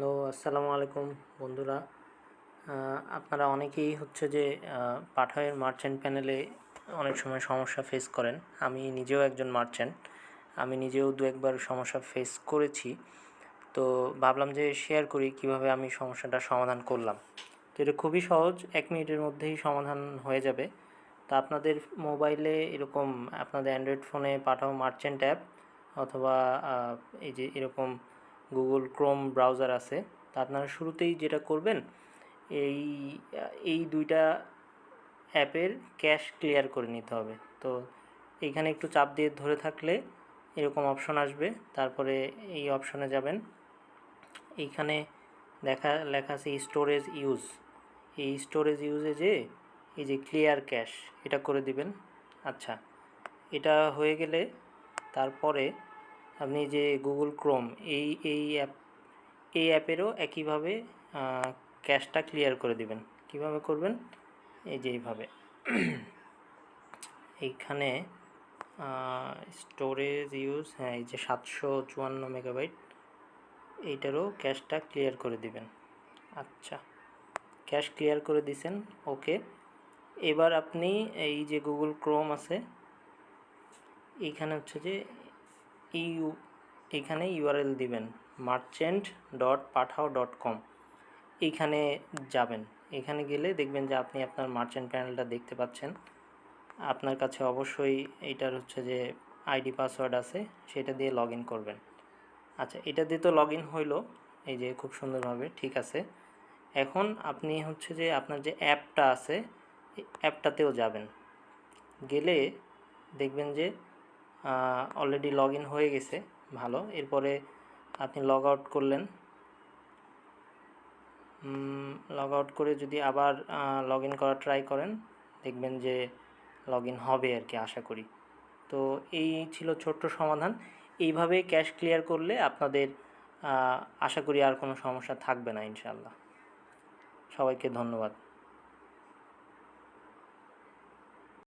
Hello আসসালামু আলাইকুম বন্ধুরা। আপনারা অনেকেই হচ্ছে যে আহ, পাঠাওয়ের মার্চেন্ট প্যানেলে অনেক সময় সমস্যা ফেস করেন। আমি নিজেও একজন মার্চেন্ট। আমি নিজেও দু একবার সমস্যা ফেস করেছি। তো ভাবলাম যে শেয়ার করি কীভাবে আমি সমস্যাটা সমাধান করলাম। তো এটা খুবই সহজ এক মিনিটের মধ্যেই সমাধান হয়ে যাবে। তা আপনাদের মোবাইলে এরকম আপনাদের অ্যান্ড্রয়েড ফোনে পাঠাও মার্চেন্ট অ্যাপ অথবা এই যে এরকম গুগল ক্রোম ব্রাউজার আছে, তা আপনারা শুরুতেই যেটা করবেন, এই এই দুইটা অ্যাপের ক্যাশ ক্লিয়ার করে নিতে হবে। তো এইখানে একটু চাপ দিয়ে ধরে থাকলে এরকম অপশন আসবে, তারপরে এই অপশনে যাবেন। এইখানে দেখা, লেখা আছে স্টোরেজ ইউজ। এই স্টোরেজ ইউজে যে, এই যে ক্লিয়ার ক্যাশ, এটা করে দিবেন। আচ্ছা এটা হয়ে গেলে তারপরে আপনি যে গুগল ক্রোম এই এই অ্যাপ এই অ্যাপেরও একইভাবে ক্যাশটা ক্লিয়ার করে দিবেন। কীভাবে করবেন? এই যে এইভাবে। এইখানে স্টোরেজ ইউজ হ্যাঁ এই যে সাতশো চুয়ান্ন মেগাবাইট এইটারও ক্যাশটা ক্লিয়ার করে দিবেন। আচ্ছা ক্যাশ ক্লিয়ার করে দিছেন ওকে এবার আপনি এই যে গুগল ক্রোম আছে, এইখানে হচ্ছে যে ইউ, এখানে ইউআরএল দিবেন merchant dot Pathao dot com এইখানে যাবেন। এখানে গেলে দেখবেন যে আপনি আপনার মার্চেন্ট প্যানেলটা দেখতে পাচ্ছেন। আপনার কাছে অবশ্যই এইটার হচ্ছে যে আইডি পাসওয়ার্ড আছে, সেটা দিয়ে লগ করবেন। আচ্ছা এটা দিয়ে তো লগ ইন হইল, এই যে খুব সুন্দরভাবে, ঠিক আছে। এখন আপনি হচ্ছে যে আপনার যে অ্যাপটা আছে অ্যাপটাতেও যাবেন। গেলে দেখবেন যে অলরেডি লগ ইন হয়ে গেছে, ভালো। এরপরে আপনি লগ আউট করলেন। লগ আউট করে যদি আবার লগ ইন করা ট্রাই করেন, দেখবেন যে লগ ইন হবে আর কি, আশা করি। তো এই ছিল ছোট্ট সমাধান। এইভাবে ক্যাশ ক্লিয়ার করলে আপনাদের আশা করি আর কোনো সমস্যা থাকবে না ইনশাল্লাহ সবাইকে ধন্যবাদ।